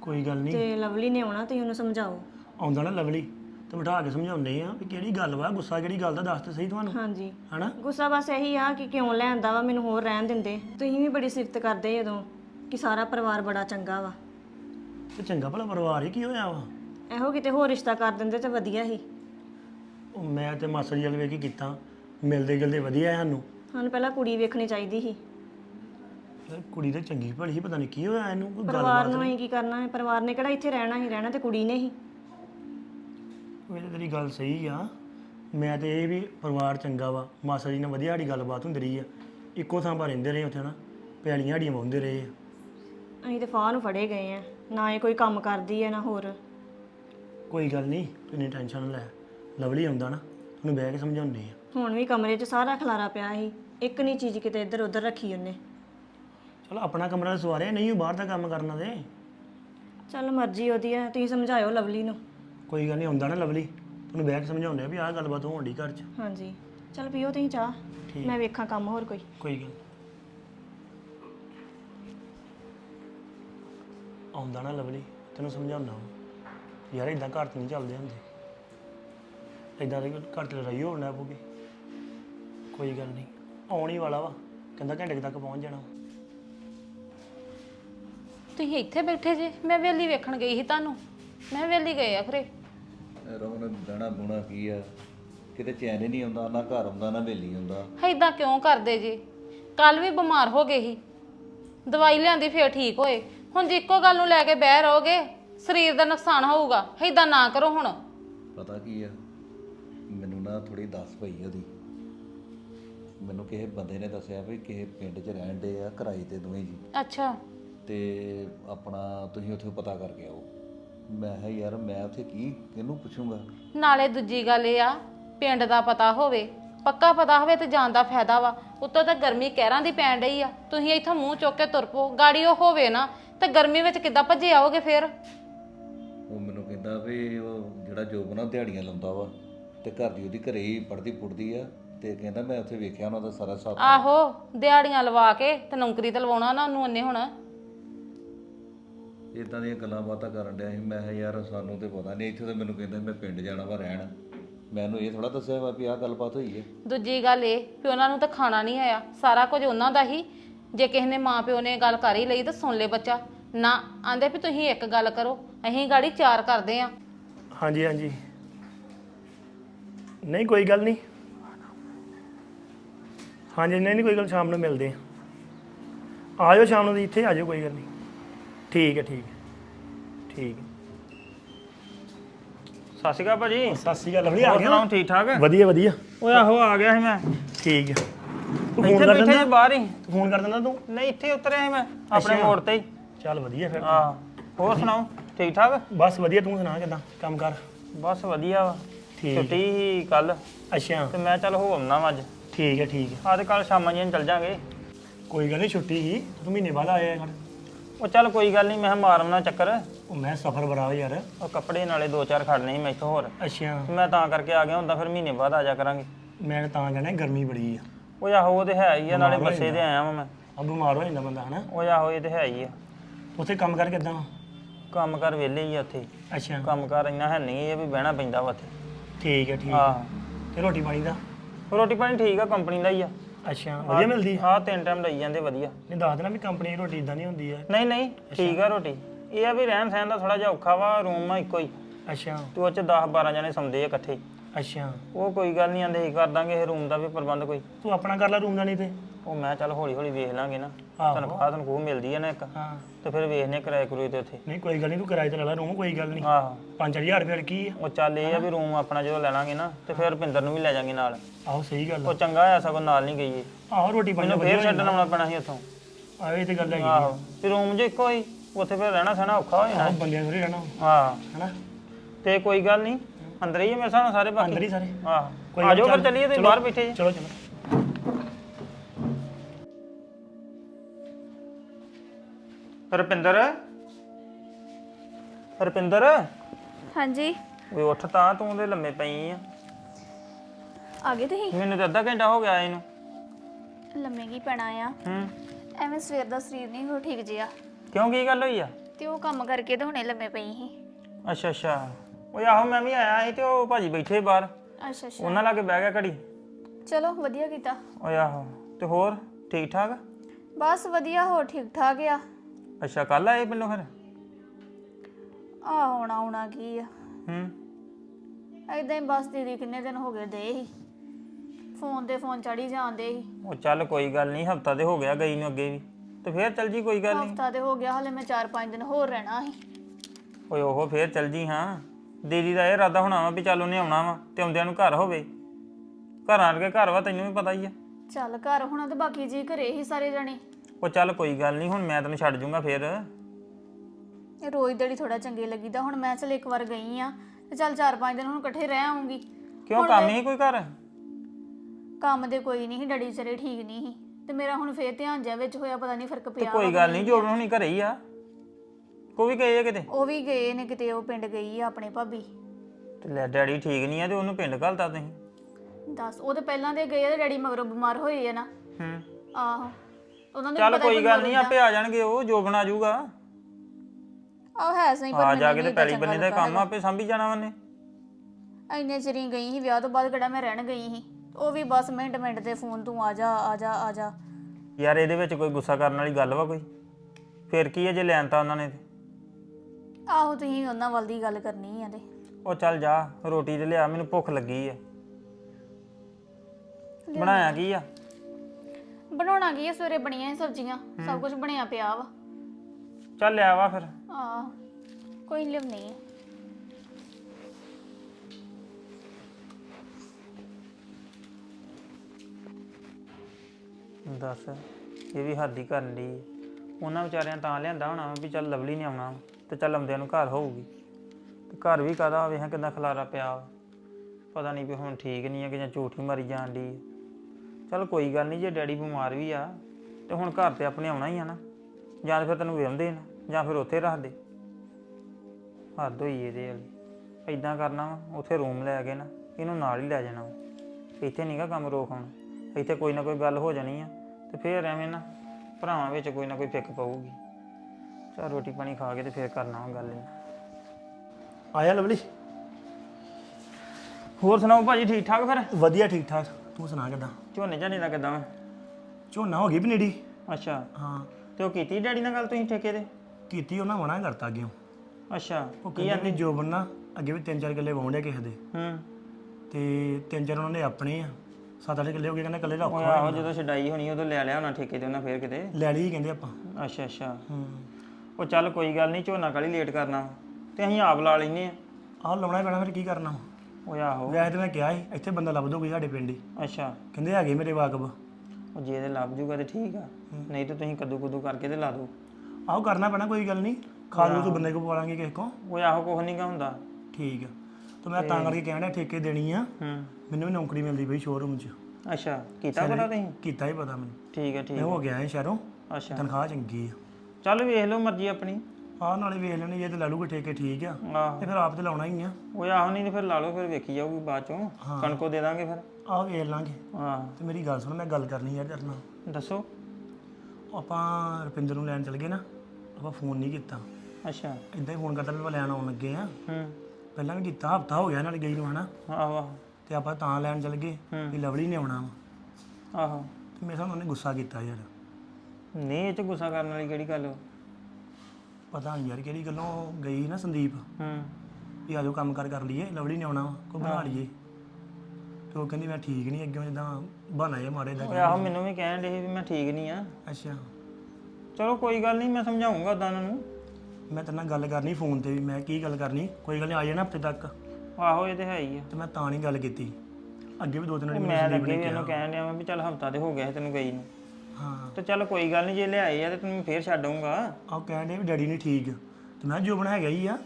ਕੋਈ ਗੱਲ ਨਹੀਂ। ਤੇ ਲਵਲੀ ਨੇ ਆਉਣਾ ਤੁਸੀਂ ਉਹਨੂੰ ਸਮਝਾਓ। ਆਉਂਦਾ ਨਾ ਲਵਲੀ ਤੇ ਬਿਠਾ ਕੇ ਸਮਝਾਉਂਦੇ ਆ ਵੀ ਕਿਹੜੀ ਗੱਲ ਵਾ ਗੁੱਸਾ ਕਿਹੜੀ ਗੱਲ ਦਾ ਦੱਸ ਤੇ ਸਹੀ ਤੁਹਾਨੂੰ। ਹਾਂਜੀ। ਹਨਾ? ਗੁੱਸਾ ਬਸ ਇਹੀ ਆ ਕਿ ਕਿਉਂ ਲੈਂਦਾ ਵਾ ਮੈਨੂੰ ਹੋਰ ਰਹਿਣ ਦਿੰਦੇ। ਤੁਸੀਂ ਵੀ ਬੜੀ ਸਿਫਤ ਕਰਦੇ ਜਦੋਂ ਕਿ ਸਾਰਾ ਪਰਿਵਾਰ ਬੜਾ ਚੰਗਾ ਵਾ। ਤੇ ਚੰਗਾ ਭਲਾ ਪਰਿਵਾਰ ਹੀ ਕੀ ਹੋਇਆ ਵਾ? ਇਹੋ ਕਿਤੇ ਹੋਰ ਰਿਸ਼ਤਾ ਕਰ ਦਿੰਦੇ ਤੇ ਵਧੀਆ ਉਹ ਮੈਂ ਤੇ ਮਾਸੜ ਜੀ ਵਾਲੇ ਵੇਖ ਕੇ ਕੀਤਾ ਮਿਲਦੇ ਗਿਲਦੇ ਵਧੀਆ ਆ ਸਾਨੂੰ। ਸਾਨੂੰ ਪਹਿਲਾਂ ਕੁੜੀ ਵੇਖਣੀ ਚਾਹੀਦੀ ਸੀ। ਯਾਰ ਕੁੜੀ ਤਾਂ ਚੰਗੀ ਭਲੀ ਸੀ ਪਤਾ ਨਹੀਂ ਕੀ ਹੋਇਆ ਇਹਨੂੰ ਕੋਈ ਪਰਿਵਾਰ ਗੱਲਬਾਤ ਨੂੰ ਅਸੀਂ ਕੀ ਕਰਨਾ ਹੈ? ਪਰਿਵਾਰ ਨੇ ਕਿਹੜਾ ਇੱਥੇ ਰਹਿਣਾ ਹੀ ਰਹਿਣਾ ਤੇ ਕੁੜੀ ਨੇ ਹੀ। ਇਹ ਤਾਂ ਤੇਰੀ ਗੱਲ ਸਹੀ ਆ। ਮੈਂ ਤੇ ਇਹ ਵੀ ਪਰਿਵਾਰ ਚੰਗਾ ਵਾ। ਮਾਸੜ ਜੀ ਨਾਲ ਵਧੀਆ ਸਾਡੀ ਗੱਲਬਾਤ ਹੁੰਦੀ ਰਹੀ ਆ। ਇੱਕੋ ਥਾਂ 'ਤੇ ਰਹਿੰਦੇ ਰਹੇ ਉੱਥੇ ਨਾ ਪੈਲੀਆਂ ਸਾਡੀਆਂ ਵਾਹੁੰਦੇ ਰਹੇ ਆ। ਅਸੀਂ ਤੇ ਫਾਹ ਨੂੰ ਫੜੇ ਗਏ ਆ। ਨਾ ਇਹ ਕੋਈ ਕੰਮ ਕਰਦੀ ਹੈ ਨਾ ਹੋਰ। ਕੋਈ ਗੱਲ ਨਹੀਂ ਤੂੰ ਨਹੀਂ ਟੈਨਸ਼ਨ ਨਾ ਲੈ। ਲਵਲੀ ਆਉਂਦਾ ਨਾ ਉਹਨੂੰ ਬਹਿ ਕੇ ਸਮਝਾਉਂਦੇ ਆ। ਹੁਣ ਵੀ ਕਮਰੇ 'ਚ ਸਾਰਾ ਖਲਾਰਾ ਪਿਆ ਸੀ ਇੱਕ ਨਹੀਂ ਚੀਜ਼ ਕਿਤੇ ਇੱਧਰ ਉੱਧਰ ਰੱਖੀ ਉਹਨੇ। ਚਲੋ ਆਪਣਾ ਕਮਰਾ ਸਵਾਰਿਆ ਨਹੀਂ ਉਹ ਬਾਹਰ ਦਾ ਕੰਮ ਕਰਨਾ ਤੇ ਚੱਲ ਮਰਜ਼ੀ ਉਹਦੀ ਆ ਤੁਸੀਂ ਸਮਝਾਇਓ ਲਵਲੀ ਨੂੰ। ਕੋਈ ਗੱਲ ਨਹੀਂ ਆਉਂਦਾ ਨਾ ਲਵਲੀ। ਤੁਹਾਨੂੰ ਬਹਿ ਕੇ ਸਮਝਾਉਂਦੇ ਆ ਵੀ ਆਹ ਗੱਲਬਾਤ ਹੋਣ ਡਈ ਘਰ 'ਚ। ਹਾਂਜੀ। ਚੱਲ ਪੀਓ ਤੁਸੀਂ ਚਾਹ ਮੈਂ ਵੇਖਾਂ ਕੰਮ ਹੋਰ ਕੋਈ। ਕੋਈ ਗੱਲ ਆਉਂਦਾ ਨਾ ਲਵਲੀ ਤੈਨੂੰ ਸਮਝਾਉਣਾ ਯਾਰ ਇਦਾਂ ਘਰ 'ਚ ਨਹੀਂ ਚੱਲਦੇ ਹੁੰਦੇ। ਇਦਾਂ ਦੇ ਘਰ 'ਚ ਲੜਾਈ ਹੋਣ ਲੱਗ ਪਊਗੀ। ਕੋਈ ਗੱਲ ਨਹੀਂ ਆਉਣ ਹੀ ਵਾਲਾ ਵਾ ਕਹਿੰਦਾ ਘੰਟੇ ਕੁ ਤੱਕ ਪਹੁੰਚ ਜਾਣਾ। ਤੁਸੀਂ ਇੱਥੇ ਬੈਠੇ ਜੇ ਮੈਂ ਵੇਲੀ ਵੇਖਣ ਗਈ ਸੀ ਤੁਹਾਨੂੰ। ਮੈਂ ਵੇਲੀ ਗਏ ਆ ਖਰੇ ਰਮਨ ਗਾਣਾ ਬੁਣਾ ਕੀ ਆ? ਕਿਤੇ ਚੈਨ ਹੀ ਨਹੀਂ ਆਉਂਦਾ ਨਾ ਘਰ ਆਉਂਦਾ ਨਾ ਵੇਲੀ ਆਉਂਦਾ। ਐਦਾਂ ਕਿਉਂ ਕਰਦੇ ਜੇ? ਕੱਲ ਵੀ ਬਿਮਾਰ ਹੋ ਗਏ ਸੀ। ਦਵਾਈ ਲਿਆਂਦੀ ਫੇਰ ਠੀਕ ਹੋਏ। ਹੁਣ ਜੇ ਇੱਕੋ ਗੱਲ ਨੂੰ ਲੈ ਕੇ ਬਹਿ ਰਹੋਗੇ ਸਰੀਰ ਦਾ ਨੁਕਸਾਨ ਹੋਊਗਾ ਐਦਾਂ ਨਾ ਕਰੋ ਹੁਣ। ਪਤਾ ਕੀ ਆ? ਮੈਨੂੰ ਨਾ ਥੋੜੀ ਦੱਸ ਪਈ ਉਹਦੀ। ਮੈਨੂੰ ਕਿਸੇ ਬੰਦੇ ਨੇ ਦੱਸਿਆ ਵੀ ਕਿਸੇ ਪਿੰਡ 'ਚ ਰਹਿਣ ਦੇ ਆ ਕਿਰਾਏ ਤੇ ਦੋਵੇਂ ਜੀ। ਅੱਛਾ। ਤੇ ਆਪਣਾ ਤੁਸੀਂ ਉੱਥੇ ਪਤਾ ਕਰਕੇ ਆਓ। ਮੈਂ ਕਿਹਾ ਯਾਰ ਮੈਂ ਉੱਥੇ ਕੀ? ਕਿਹਨੂੰ ਪੁੱਛੂੰਗਾ? ਨਾਲੇ ਦੂਜੀ ਗੱਲ ਇਹ ਆ ਪਿੰਡ ਦਾ ਪਤਾ ਹੋਵੇ ਪੱਕਾ ਪਤਾ ਹੋਵੇ ਤੇ ਜਾਣ ਦਾ ਫਾਇਦਾ ਵਾ। ਉੱਤੋਂ ਤਾਂ ਗਰਮੀ ਕਹਿਰਾਂ ਦੀ ਪੈਣ ਡਈ ਆ। ਤੁਸੀਂ ਇੱਥੋਂ ਮੂੰਹ ਚੁੱਕ ਕੇ ਤੁਰ ਪੋ ਗਾੜੀ ਉਹ ਹੋਵੇ ਨਾ ਤੇ ਗਰਮੀ ਵਿੱਚ ਕਿੱਦਾਂ ਭੱਜੇ ਆਓਗੇ ਫੇਰ? ਵੀ ਉਹ ਜਿਹੜਾ ਜੋਬ ਨਾ ਦਿਹਾੜੀਆਂ ਲਾਉਂਦਾ ਵਾ ਤੇ ਘਰ ਦੀ ਉਹਦੀ ਘਰੇ ਹੀ ਪੜਦੀ ਪੁੜਦੀ ਆ ਤੇ ਕਹਿੰਦਾ ਮੈਂ ਉੱਥੇ ਵੇਖਿਆ ਉਹਨਾਂ ਦਾ ਸਾਰਾ ਹਿਸਾਬ ਆਹੋ ਦਿਹਾੜੀਆਂ ਲਵਾ ਕੇ ਤੇ ਨੌਕਰੀ ਤੇ ਲਵਾਉਣਾ ਨਾ ਉਹਨੂੰ ਉਹਨੇ ਹੁਣ। ਇਦਾਂ ਦੀਆਂ ਗੱਲਾਂ ਬਾਤਾਂ ਕਰਨ ਡਿਆ ਸੀ ਮੈਂ ਕਿਹਾ ਯਾਰ ਸਾਨੂੰ ਤੇ ਪਤਾ ਨਹੀਂ ਇੱਥੇ ਤਾਂ ਮੈਨੂੰ ਕਹਿੰਦਾ ਮੈਂ ਪਿੰਡ ਜਾਣਾ ਵਾ ਰਹਿਣ। ਮੈਨੂੰ ਇਹ ਥੋੜਾ ਦੱਸਿਆ ਵਾ ਵੀ ਆਹ ਗੱਲਬਾਤ ਹੋਈ ਹੈ ਦੂਜੀ ਗੱਲ ਇਹ ਵੀ ਉਹਨਾਂ ਨੂੰ ਤਾਂ ਖਾਣਾ ਨਹੀਂ ਆਇਆ ਸਾਰਾ ਕੁਝ ਉਹਨਾਂ ਦਾ ਹੀ। ਜੇ ਕਿਸੇ ਨੇ ਮਾਂ ਪਿਓ ਨੇ ਗੱਲ ਕਰ ਹੀ ਲਈ ਤਾਂ ਸੁਣ ਲੈ ਬੱਚਾ। ਨਾ ਆਂਦੇ ਵੀ ਤੁਸੀਂ ਇੱਕ ਗੱਲ ਕਰੋ ਅਸੀਂ ਗਾੜੀ ਚਾਰ ਕਰਦੇ ਆ। ਹਾਂਜੀ ਹਾਂਜੀ। ਨਹੀਂ ਕੋਈ ਗੱਲ ਨਹੀਂ। ਹਾਂਜੀ ਨਹੀਂ ਨਹੀਂ ਕੋਈ ਗੱਲ ਸ਼ਾਮ ਨੂੰ ਮਿਲਦੇ ਆ। ਆ ਜਾਓ ਸ਼ਾਮ ਨੂੰ ਇੱਥੇ ਆ ਜਾਓ ਕੋਈ ਗੱਲ ਨਹੀਂ ਠੀਕ ਹੈ ਠੀਕ ਹੈ। ਠੀਕ ਹੈ। ਸਤਿ ਸ਼੍ਰੀ ਅਕਾਲ ਭਾਜੀ। ਸਤਿ ਸ਼੍ਰੀ ਅਕਾਲ ਲਵਲੀ ਆ ਹੋਰ ਗਿਆ ਸੁਣਾਓ ਠੀਕ ਠਾਕ? ਵਧੀਆ ਵਧੀਆ। ਓਏ ਆਹੋ ਆ ਗਿਆ ਸੀ ਮੈਂ। ਠੀਕ ਹੈ। ਤੂੰ ਇੱਥੇ ਫੋਨ ਕਰ ਬੈਠੇ ਦਿੰਦਾ? ਸੀ ਬਾਹਰ ਹੀ। ਤੂੰ ਫੋਨ ਕਰ ਦਿੰਦਾ ਤੂੰ? ਨਹੀਂ ਇੱਥੇ ਉਤਰਿਆ ਸੀ ਮੈਂ ਆਪਣੇ ਅੱਛਾ। ਮੋੜ ਤੇ ਹੀ। ਚੱਲ ਵਧੀਆ ਫਿਰ। ਹਾਂ। ਹੋਰ ਸੁਣਾਓ? ਠੀਕ ਠਾਕ ਬਸ ਵਧੀਆ ਤੂੰ ਸੁਣਾ ਕਿਦਾਂ? ਕੰਮ ਕਰ ਬਸ ਵਧੀਆ ਵਾ। ਠੀਕ। ਛੁੱਟੀ ਸੀ ਕੱਲ ਅੱਛਾ। ਤੇ ਮੈਂ ਚੱਲ ਹੋ ਆਉਣਾ ਅੱਜ। ਠੀਕ ਹੈ ਠੀਕ ਹੈ। ਤੇ ਕੱਲ ਸ਼ਾਮਾਂ ਜੀਆਂ ਚੱਲ ਜਾਾਂਗੇ। ਕੋਈ ਗੱਲ ਨਹੀਂ ਛੁੱਟੀ ਹੀ ਤੂੰ ਮਹੀਨੇ ਬਾਅਦ ਆਇਆ ਕਰ ਉਹ ਚੱਲ ਕੋਈ ਗੱਲ ਨਹੀਂ ਮੈਂ ਮਾਰਨਾ ਚੱਕਰ। ਉਹ ਮੈਂ ਸਫਰ ਬੜਾ ਵਾ ਯਾਰ। ਉਹ ਕੱਪੜੇ ਨਾਲੇ ਦੋ ਚਾਰ ਖੜਨੇ ਸੀ ਮੈਂ ਇੱਥੋਂ ਹੋਰ। ਅੱਛਾ। ਮੈਂ ਤਾਂ ਕਰਕੇ ਆ ਗਿਆ ਹੁੰਦਾ ਫਿਰ ਮਹੀਨੇ ਬਾਅਦ ਆ ਜਾ ਕਰਾਂਗੇ। ਮੈਂ ਤਾਂ ਕਹਿਣਾ ਗਰਮੀ ਬੜੀ ਆ। ਉਹ ਆਹੋ ਉਹ ਤੇ ਹੈ ਹੀ ਆ ਨਾਲੇ ਬਿਮਾਰ ਹੋ ਬੱਸੇ ਤੇ ਆਇਆ ਵਾਂ ਮੈਂ। ਆ ਬਿਮਾਰ ਹੋ ਜਾਂਦਾ ਬੰਦਾ ਹਨਾ? ਉਹ ਆਹੋ ਇਹ ਤੇ ਹੈ ਹੀ ਆ। ਉੱਥੇ ਕੰਮ ਕਰ ਕਿਦਾਂ ਕੰਮ ਕਰ ਵਿਹਲੇ ਹੀ ਆ ਉੱਥੇ। ਅੱਛਾ। ਕੰਮ ਕਰ ਇੰਨਾ ਹੈ ਨਹੀਂ ਇਹ ਵੀ ਬਹਿਣਾ ਪੈਂਦਾ ਵਾ ਉੱਥੇ। ਠੀਕ ਹੈ ਠੀਕ ਆਹ ਹੈ। ਤੇ ਰੋਟੀ ਪਾਣੀ ਦਾ? ਰੋਟੀ ਪਾਣੀ ਠੀਕ ਆ ਕੰਪਨੀ ਦਾ ਹੀ ਆ। ਅੱਛਾ ਵਧੀਆ ਮਿਲਦੀ? ਆ ਹਾਂ ਤਿੰਨ ਟਾਈਮ ਲਈ ਜਾਂਦੇ ਵਧੀਆ। ਨਹੀਂ ਦੱਸ ਦੇਣਾ ਵੀ ਕੰਪਨੀ ਦੀ ਰੋਟੀ ਇਦਾਂ ਨਹੀਂ ਹੁੰਦੀ ਆ। ਨਹੀਂ ਨਹੀਂ ਠੀਕ ਆ ਰੋਟੀ। ਇਹ ਆ ਵੀ ਰਹਿਣ ਸਹਿਣ ਦਾ ਥੋੜਾ ਜਿਹਾ ਔਖਾ ਵਾ ਰੂਮ ਆ ਇੱਕੋ ਹੀ। ਅੱਛਾ। ਤੇ ਉਹ ਚ 10 12 ਜਣੇ ਸੌਂਦੇ ਆ ਇਕੱਠੇ। ਹੀ। ਅੱਛਾ। ਉਹ ਕੋਈ ਗੱਲ ਨਹੀਂ ਆਂਦੇ ਕਰ ਦਾਂਗੇ ਇਹ ਰੂਮ ਦਾ ਵੀ ਪ੍ਰਬੰਧ ਕੋਈ। ਤੂੰ ਆਪਣਾ ਕਰ ਲੈ ਰੂਮ ਦਾ ਨਹੀਂ ਤੇ। ਉਹ ਮੈਂ ਚੱਲ ਹੌਲੀ ਹੌਲੀ ਵੇਖ ਲਾਂਗੇ ਨਾ। ਆਹੋ। ਤਨਖਾਹ ਤਨਖੂਹ ਮਿਲਦੀ ਆ ਨਾ ਇੱਕ। ਹਾਂ। ਤੇ ਫਿਰ ਵੇਖਨੇ ਕਿਰਾਏ ਕਰੂਏ ਤੇ ਉੱਥੇ। ਨਹੀਂ ਕੋਈ ਗੱਲ ਨਹੀਂ ਤੂੰ ਕਿਰਾਏ ਤੇ ਲੈ ਲੈ ਰੂਮ ਕੋਈ ਗੱਲ ਨਹੀਂ। ਆਹੋ। 5000 ਰੁਪਏ ਕੀ ਆ? ਉਹ ਚੱਲ ਇਹ ਆ ਵੀ ਰੂਮ ਆਪਣਾ ਜਦੋਂ ਲੈ ਲਾਂਗੇ ਨਾ ਤੇ ਫਿਰ ਰੁਪਿੰਦਰ ਨੂੰ ਵੀ ਲੈ ਜਾਾਂਗੇ ਨਾਲ। ਆਹੋ ਸਹੀ ਗੱਲ ਉਹ ਆ ਚੰਗਾ ਆ ਸਗੋਂ ਨਾਲ ਨਹੀਂ ਗਈ ਇਹ। ਆਹੋ ਰੋਟੀ ਪਾਣੀ ਮੈਨੂੰ ਫੇਰ ਛੱਡਣ ਆਉਣਾ ਪੈਣਾ ਸੀ ਉੱਥੋਂ। ਆਹੋ ਇਹ ਤੇ ਗੱਲ ਹੈਗੀ। ਆਹੋ। ਤੇ ਰੂਮ 'ਚ ਇੱਕੋ ਹੀ ਉੱਥੇ ਫਿਰ ਰਹਿਣਾ ਸਹਿਣਾ ਔਖਾ ਹੋ ਜਾਣਾ। ਆਹੋ ਬੰਦਿਆਂ ਥੋੜੀ ਰਹਿਣਾ। ਹਾਂ। ਹਨਾ? ਤੇ ਕੋਈ ਗੱਲ ਨਹੀਂ। ਅੰਦਰ ਹੀ ਆ ਮੇਰੇ ਨਾਲ ਸਾਰੇ ਬਾਕੀ? ਅੰਦਰ ਹੀ ਸਾਰੇ। ਆਹ ਕੋਈ ਆ ਜਾਓ ਗੱਲ ਫਿਰ ਚੱਲੀਏ ਤੁਸੀਂ ਚਲੋ। ਬਾਹਰ ਬੈਠੇ ਜੀ। ਚਲੋ ਚਲੋ। ਰੁਪਿੰਦਰ? ਰੁਪਿੰਦਰ? ਹਾਂਜੀ। ਓਏ ਉੱਠ ਤਾਂ ਤੂੰ ਦੇ ਲੰਮੇ ਪਈ ਆ। ਆ ਗਏ ਤੁਸੀਂ? ਮੈਨੂੰ ਤਾਂ ਅੱਧਾ ਘੰਟਾ ਹੋ ਗਿਆ ਇਹਨੂੰ। ਲੰਮੇ ਕੀ ਪੈਣਾ ਆ? ਹੂੰ। ਐਵੇਂ ਸਵੇਰ ਦਾ ਸਰੀਰ ਨਹੀਂ ਹੋ ਠੀਕ ਜਿਆ ਕਿਉਂ ਕੀ ਗੱਲ ਹੋਈ ਆ? ਤੇ ਉਹ ਕੰਮ ਕਰਕੇ ਤੇ ਹੁਣੇ ਲੰਮੇ ਪਈ ਸੀ। ਅੱਛਾ ਅੱਛਾ। ਓਏ ਆਹੋ ਮੈਂ ਵੀ ਆਇਆ ਸੀ ਤੇ ਉਹ ਭਾਜੀ ਬੈਠੇ ਬਾਹਰ। ਅੱਛਾ ਅੱਛਾ। ਉਹਨਾਂ ਲਾਗੇ ਬਹਿ ਗਿਆ ਘੜੀ। ਚਲੋ ਵਧੀਆ ਕੀਤਾ। ਓਏ ਆਹੋ ਤੇ ਹੋਰ ਠੀਕ ਠਾਕ? ਬਸ ਵਧੀਆ ਹੋ ਠੀਕ ਠਾਕ ਆ। ਅੱਛਾ ਕੱਲ ਆਏ ਪਿੰਡੋਂ ਫਿਰ? ਆ ਹੋਣਾ ਆਉਣਾ ਕੀ ਆ। ਹੂੰ। ਐਦਾਂ ਹੀ ਬਸ ਦੀਦੀ ਕਿੰਨੇ ਦਿਨ ਹੋ ਗਏ ਦੇ ਸੀ। ਫੋਨ ਤੇ ਫੋਨ ਚੜੀ ਜਾਂਦੇ ਸੀ। ਉਹ ਚੱਲ ਕੋਈ ਗੱਲ ਨਹੀਂ ਹਫਤਾ ਤੇ ਹੋ ਗਿਆ ਗਈ ਨੂੰ ਅੱਗੇ ਵੀ। ਤੇ ਫੇਰ ਚੱਲ ਜੀ ਕੋਈ ਗੱਲ ਨਹੀਂ। ਹਫਤਾ ਤੇ ਹੋ ਗਿਆ ਹਲੇ ਮੈਂ 4-5 ਦਿਨ ਹੋਰ ਰਹਿਣਾ ਸੀ। ਓਏ ਉਹ ਫੇਰ ਚੱਲ ਜੀ ਹਾਂ। ਦੀਦੀ ਦਾ ਇਹ ਇਰਾਦਾ ਹੋਣਾ ਵਾ ਵੀ ਚੱਲ ਉਹਨੇ ਆਉਣਾ ਵਾ ਤੇ ਆਉਂਦਿਆਂ ਨੂੰ ਘਰ ਹੋਵੇ। ਘਰ ਆਣ ਕੇ ਘਰ ਵਾ ਤੈਨੂੰ ਵੀ ਪਤਾ ਹੀ ਆ। ਚੱਲ ਘਰ ਹੋਣਾ ਤੇ ਬਾਕੀ ਜੀ ਘਰੇ ਹੀ ਸਾਰੇ ਜਣੇ। ਉਹ ਚੱਲ ਕੋਈ ਗੱਲ ਨਹੀਂ ਹੁਣ ਮੈਂ ਤੈਨੂੰ ਛੱਡ ਜੂੰਗਾ ਫੇਰ। ਇਹ ਰੋਜ਼ ਦੜੀ ਥੋੜਾ ਚੰਗੇ ਲੱਗੀਦਾ ਹੁਣ ਮੈਂ ਚਲ ਇੱਕ ਵਾਰ ਗਈ ਆ ਤੇ ਚੱਲ 4-5 ਦਿਨ ਹੁਣ ਇਕੱਠੇ ਰਹਿ ਆਉਂਗੀ ਕਿਉਂ ਕੰਮ ਹੀ ਕੋਈ ਘਰ? ਕੰਮ ਦੇ ਕੋਈ ਨਹੀਂ ਡੜੀ ਚਰੇ ਠੀਕ ਨਹੀਂ ਸੀ। ਤੇ ਮੇਰਾ ਹੁਣ ਫੇਰ ਧਿਆਨ ਜਿਹਾ ਵਿੱਚ ਹੋਇਆ ਪਤਾ ਨਹੀਂ ਫ਼ਰਕ ਤੇ ਪਿਆ ਕੋਈ ਗੱਲ ਨਹੀਂ ਜੋਬਨ ਹੁਣੀ ਘਰੇ ਹੀ ਆ। ਕੋਈ ਵੀ ਗਏ ਆ ਕਿਤੇ? ਉਹ ਵੀ ਗਏ ਨੇ ਕਿਤੇ ਉਹ ਪਿੰਡ ਗਈ ਆ ਆਪਣੇ ਭਾਬੀ। ਤੇ ਲੈ ਡੈਡੀ ਠੀਕ ਨਹੀਂ ਆ ਤੇ ਉਹਨੂੰ ਪਿੰਡ ਘਲਤਾ ਤੁਸੀਂ? ਦੱਸ ਉਹ ਤੇ ਪਹਿਲਾਂ ਦੇ ਗਏ ਆ ਤੇ ਡੈਡੀ ਮਗਰੋਂ ਬਿਮਾਰ ਹੋਏ ਆ ਨਾ। ਹੂੰ। ਆਹੋ ਉਹਨਾਂ ਨੂੰ ਚੱਲ ਕੋਈ ਗੱਲ ਨਹੀਂ ਆਪੇ ਆ ਜਾਣਗੇ ਉਹ ਜੋਬਨ ਆ ਜਾਊਗਾ ਆਹ ਹੈ ਸਹੀ ਪਰ ਆ ਜਾ ਕੇ ਤੇ ਪੈਲੀ ਬੰਨੇ ਦਾ ਕੰਮ ਆਪੇ ਸੰਭੀ ਜਾਣਾ ਉਹਨੇ। ਇੰਨੇ ਚਿਰ ਹੀ ਗਈ ਸੀ ਵਿਆਹ ਤੋਂ ਬਾਅਦ ਕਿਹੜਾ ਮੈਂ ਰਹਿਣ ਗਈ ਸੀ। ਉਹ ਵੀ ਬਸ ਮਿੰਟ ਮਿੰਟ ਤੇ ਫੋਨ ਤੂੰ ਆ ਜਾ ਆ ਜਾ ਆ ਜਾ। ਯਾਰ ਇਹਦੇ ਵਿੱਚ ਕੋਈ ਗੁੱਸਾ ਕਰਨ ਵਾਲੀ ਗੱਲ ਵਾ ਕੋਈ? ਫੇਰ ਕੀ ਹੈ ਜੇ ਲੈਣ ਤਾਂ ਉਹਨਾਂ ਨੇ ਤੇ? ਆਹੋ ਤੁਸੀਂ ਉਹਨਾਂ ਵੱਲ ਦੀ ਗੱਲ ਕਰਨੀ ਆ ਤੇ। ਉਹ ਚੱਲ ਜਾ ਰੋਟੀ ਤੇ ਲਿਆ ਮੈਨੂੰ ਭੁੱਖ ਲੱਗੀ ਆ। ਬਣਾਇਆ ਕੀ ਆ? ਬਣਾਉਣਾ ਕੀ ਆ? ਸਵੇਰੇ ਬਣੀਆਂ ਸੀ ਸਬਜ਼ੀਆਂ ਸਭ ਕੁਝ ਬਣਿਆ ਪਿਆ ਵਾ। ਚੱਲ ਲਿਆ ਵਾ ਫਿਰ। ਆ ਕੋਈ ਲਿਵ ਨਹੀਂ ਦੱਸ ਇਹ ਵੀ ਹੱਦ ਹੀ ਕਰਨ ਦੀ ਉਹਨਾਂ ਵਿਚਾਰਿਆਂ ਤਾਂ ਲਿਆਂਦਾ ਹੋਣਾ ਵਾ ਵੀ ਚੱਲ ਲਵਲੀ ਨਹੀਂ ਆਉਣਾ ਤੇ ਚੱਲ ਆਉਂਦਿਆਂ ਨੂੰ ਘਰ ਹੋਊਗੀ। ਤੇ ਘਰ ਵੀ ਕਾਦਾ ਹੋਵੇ ਹਾਂ ਕਿੰਨਾ ਖਲਾਰਾ ਪਿਆ ਵਾ। ਪਤਾ ਨਹੀਂ ਵੀ ਹੁਣ ਠੀਕ ਨਹੀਂ ਹੈ ਕਿ ਜਾਂ ਝੂਠ ਹੀ ਮਾਰੀ ਜਾਣ ਦੀ ਚੱਲ ਕੋਈ ਗੱਲ ਨਹੀਂ ਜੇ ਡੈਡੀ ਬਿਮਾਰ ਵੀ ਆ, ਤੇ ਹੁਣ ਘਰ ਤੇ ਆਪਣੇ ਆਉਣਾ ਹੀ ਆ ਨਾ। ਜਾਂ ਫਿਰ ਤੈਨੂੰ ਵਿਆਉਂਦੇ ਨਾ, ਜਾਂ ਫਿਰ ਉੱਥੇ ਰੱਖ ਦੇ ਹੱਦ ਹੋਈ ਇਹਦੇ ਵਾਲੀ। ਐਦਾਂ ਕਰਨਾ ਵਾ, ਉੱਥੇ ਰੂਮ ਲੈ ਕੇ ਨਾ, ਇਹਨੂੰ ਨਾਲ ਹੀ ਲੈ ਜਾਣਾ ਵਾ। ਇੱਥੇ ਨਹੀਂਗਾ ਕੰਮ ਰੋਕ ਹੁਣ ਇੱਥੇ ਕੋਈ ਨਾ ਕੋਈ ਗੱਲ ਹੋ ਜਾਣੀ ਆ, ਤੇ ਫਿਰ ਐਵੇਂ ਨਾ ਭਰਾਵਾਂ ਵਿੱਚ ਕੋਈ ਨਾ ਕੋਈ ਫਿੱਕ ਪਊਗੀ। ਚਾ ਰੋਟੀ ਪਾਣੀ ਖਾ ਕੇ ਤੇ ਫੇਰ ਕਰਨਾ ਵਾ ਗੱਲ ਇਹ ਆਇਆ ਲਵਲੀ। ਹੋਰ ਸੁਣਾਓ ਭਾਜੀ ਠੀਕ ਠਾਕ ਫਿਰ? ਵਧੀਆ ਠੀਕ ਠਾਕ। ਤੂੰ ਸੁਣਾ ਕਿਦਾਂ? ਝੋਨੇ ਝਾਨੇ ਦਾ ਕਿਦਾਂ? ਝੋਨਾ ਹੋ ਗਈ ਬਨੇੜੀ ਅੱਛਾ। ਹਾਂ। ਤੇ ਉਹ ਕੀਤੀ ਡੈਡੀ ਨਾਲ ਗੱਲ ਤੁਸੀਂ ਠੇਕੇ ਦੇ ਕੀਤੀ ਉਹਨਾਂ ਮਨਾ ਕਰਤਾ ਅੱਗੇ। ਅੱਛਾ ਉਹ ਕਹਿੰਦੇ ਵੀ ਜੋਬਨ ਨਾ ਅੱਗੇ ਵੀ ਤਿੰਨ ਚਾਰ ਗੱਲੇ ਵਾਉਂਦੇ ਕਿਸੇ ਦੇ। ਹੂੰ। ਤੇ ਤਿੰਨ ਚਾਰ ਉਹਨਾਂ ਨੇ ਆਪਣੇ ਆ। ਸੱਤ ਅੱਠ ਕਿੱਲੇ ਹੋ ਗਏ ਕਹਿੰਦਾ ਇਕੱਲੇ ਦਾ ਉਹ ਔਖਾ ਆਹੋ ਜਦੋਂ ਛਡਾਈ ਹੋਣੀ ਉਦੋਂ ਲੈ ਲਿਆ ਹੋਣਾ ਠੇਕੇ ਤੇ ਉਹਨਾਂ ਫੇਰ ਕਿਤੇ? ਲੈ ਲਈ ਕਹਿੰਦੇ ਆਪਾਂ। ਅੱਛਾ ਅੱਛਾ। ਹੂੰ। ਉਹ ਚੱਲ ਕੋਈ ਗੱਲ ਨਹੀਂ ਝੋਨਾ ਕਾਲੀ ਲੇਟ ਕਰਨਾ। ਤੇ ਅਸੀਂ ਆਪ ਲਾ ਲੈਨੇ ਆ। ਆਹ ਲਾਉਣਾ ਹੀ ਪੈਣਾ ਫਿਰ ਕੀ ਕਰਨਾ? ਉਹ ਆਹੋ। ਵੈਸੇ ਤੇ ਮੈਂ ਕਿਹਾ ਸੀ ਇੱਥੇ ਬੰਦਾ ਲੱਭ ਦੋ ਕੋਈ ਸਾਡੇ ਪਿੰਡ ਹੀ। ਅੱਛਾ। ਕਹਿੰਦੇ ਹੈਗੇ ਮੇਰੇ ਵਾਕਬ। ਉਹ ਜੇ ਇਹਦੇ ਲੱਭ ਜੂਗਾ ਤੇ ਠੀਕ ਆ। ਨਹੀਂ ਤੇ ਤੁਸੀਂ ਕੱਦੂ ਕੁੱਦੂ ਕਰਕੇ ਤੇ ਲਾ ਦਿਓ। ਆਹੋ ਕਰਨਾ ਪੈਣਾ ਕੋਈ ਗੱਲ ਨਹੀਂ। ਖਾਦ ਨੂੰ ਤੂੰ ਬੰਦੇ ਕੋ ਪਵਾਲਾਂਗੇ ਕਿਸੇ ਕੋ ਉਹ ਆਹੋ ਕੁਛ ਨਹੀਂਗਾ ਹੁੰਦਾ। ਠੀਕ ਆ। ਤੇ ਮੈਂ ਤਾਂ ਕਰਕੇ ਕਹਿਣ ਡਿਆ ਠੇਕੇ ਦੇਣੀ ਆ। ਹੂੰ। ਮੈਨੂੰ ਵੀ ਨੌਕਰੀ ਮਿਲਦੀ ਪਈ ਸ਼ੋਰੂਮ 'ਚ। ਅੱਛਾ ਕੀਤਾ ਪਤਾ ਤੁਸੀਂ? ਕੀਤਾ ਹੀ ਪਤਾ ਮੈਨੂੰ। ਠੀਕ ਹੈ ਠੀਕ ਮੈਂ ਹੋ ਗਿਆ ਹਾਂ ਸ਼ਹਿਰੋਂ। ਅੱਛਾ। ਤਨਖਾਹ ਚੰਗੀ ਆ। ਚੱਲ ਵੇਖ ਲਓ ਮਰਜ਼ੀ ਆਪਣੀ। ਆਹ ਨਾਲੇ ਵੇਖ ਲੈਣੇ ਜੇ ਤੇ ਲੈ ਲੂਗੇ ਠੇਕੇ ਠੀਕ ਆ। ਆਹੋ। ਤੇ ਫਿਰ ਆਪ ਤੇ ਲਾਉਣਾ ਹੀ ਆ। ਉਹ ਆਹੋ ਨਹੀਂ ਤੇ ਫਿਰ ਲਾ ਲਓ ਫਿਰ ਵੇਖੀ ਜਾਊਗੀ ਬਾਅਦ ਚੋਂ। ਕਣਕੋ ਦੇ ਦਾਂਗੇ ਫਿਰ। ਆਹ ਵੇਖ ਲਾਂਗੇ। ਆਹ। ਤੇ ਮੇਰੀ ਗੱਲ ਸੁਣ ਮੈਂ ਗੱਲ ਕਰਨੀ ਯਾਰ ਤੇਰੇ ਨਾਲ। ਦੱਸੋ। ਆਪਾਂ ਰੁਪਿੰਦਰ ਨੂੰ ਲੈਣ ਚਲ ਗਏ ਨਾ ਆਪਾਂ ਫੋਨ ਨਹੀਂ ਕੀਤਾ। ਅੱਛਾ। ਇਦਾਂ ਹੀ ਫੋਨ ਕਰਦਾ ਵੀ ਆਪਾਂ ਲੈਣ ਆਉਣ ਲੱਗੇ ਆ। ਹੂੰ। ਪਹਿਲਾਂ ਵੀ ਕੀਤਾ ਹਫਤਾ ਹੋ ਗਿਆ ਨਾਲ ਗਈ ਨੂੰ ਹਨਾ? ਆਹੋ ਆਹੋ। ਤੇ ਆਪਾਂ ਤਾਂ ਲੈਣ ਚਲ ਗਏ ਵੀ ਲਵਲੀ ਨੇ ਆਉਣਾ ਵਾ। ਆਹੋ। ਤੇ ਮੇਰੇ ਸਾਹਮਣੇ ਉਹਨੇ ਗੁੱਸਾ ਕੀਤਾ ਯਾਰ। ਨਹੀਂ ਇਹ ਚ ਗੁੱਸਾ ਕਰਨ ਵਾਲੀ ਕਿਹੜੀ ਗੱਲ ਪਤਾ ਨਹੀਂ ਯਾਰ ਕਿਹੜੀ ਗੱਲੋਂ ਗਈ ਨਾ ਸੰਦੀਪ। ਹੂੰ। ਵੀ ਆਜੋ ਕੰਮ ਕਰ ਕਰ ਲਈਏ ਲਵਲੀ ਨੇ ਆਉਣਾ ਕੋਈ ਬਣਾ ਲਈਏ। ਤੇ ਉਹ ਕਹਿੰਦੀ ਮੈਂ ਠੀਕ ਨਹੀਂ ਅੱਗੇ ਜਿੱਦਾਂ ਬਹਾਨਾ ਜਿਹਾ ਮਾਰੇ ਦਾ ਆਹੋ ਮੈਨੂੰ ਵੀ ਕਹਿਣ ਦੇ ਵੀ ਮੈਂ ਠੀਕ ਨਹੀਂ ਆ। ਅੱਛਾ। ਚਲੋ ਕੋਈ ਗੱਲ ਨਹੀਂ ਮੈਂ ਸਮਝਾਉਂਗਾ ਉਦਾਂ ਉਹਨਾਂ ਨੂੰ। ਮੈਂ ਤੇਰੇ ਨਾਲ ਗੱਲ ਕਰਨੀ ਫੋਨ ਤੇ ਵੀ ਮੈਂ ਕੀ ਗੱਲ ਕਰਨੀ ਕੋਈ ਗੱਲ ਨਹੀਂ ਆ ਜਾਣਾ ਹਫ਼ਤੇ ਤੱਕ। ਆਹੋ ਇਹ ਤੇ ਹੈ ਹੀ ਆ। ਤੇ ਮੈਂ ਤਾਂ ਨਹੀਂ ਗੱਲ ਕੀਤੀ। ਅੱਗੇ ਵੀ ਦੋ ਤਿੰਨ ਵਾਰੀ ਮੈਂ ਮੈਨੂੰ ਤਾਂ ਸੰਦੀਪ ਅੱਗੇ ਨੇ ਵੀ ਇਹਨੂੰ ਕਿਹਾ। ਕਹਿਣ ਡਿਆ ਵਾਂ ਵੀ ਚੱਲ ਹਫਤਾ ਤੇ ਹੋ ਗਿਆ ਸੀ ਤੈਨੂੰ ਗਈ ਨੂੰ। ਹਾਂ। ਤੇ ਚੱਲ ਕੋਈ ਗੱਲ ਨਹੀਂ ਜੇ ਲਿਆਏ ਆ ਤੇ ਤੈਨੂੰ ਫੇਰ ਛੱਡ ਆਊਂਗਾ। ਆਹ ਕਹਿਣ ਦੇ ਵੀ ਡੈਡੀ ਨਹੀਂ ਠੀਕ। ਤੇ ਮੈਂ ਜੋ ਬਣਾ ਹੈਗਾ ਹੀ ਆ।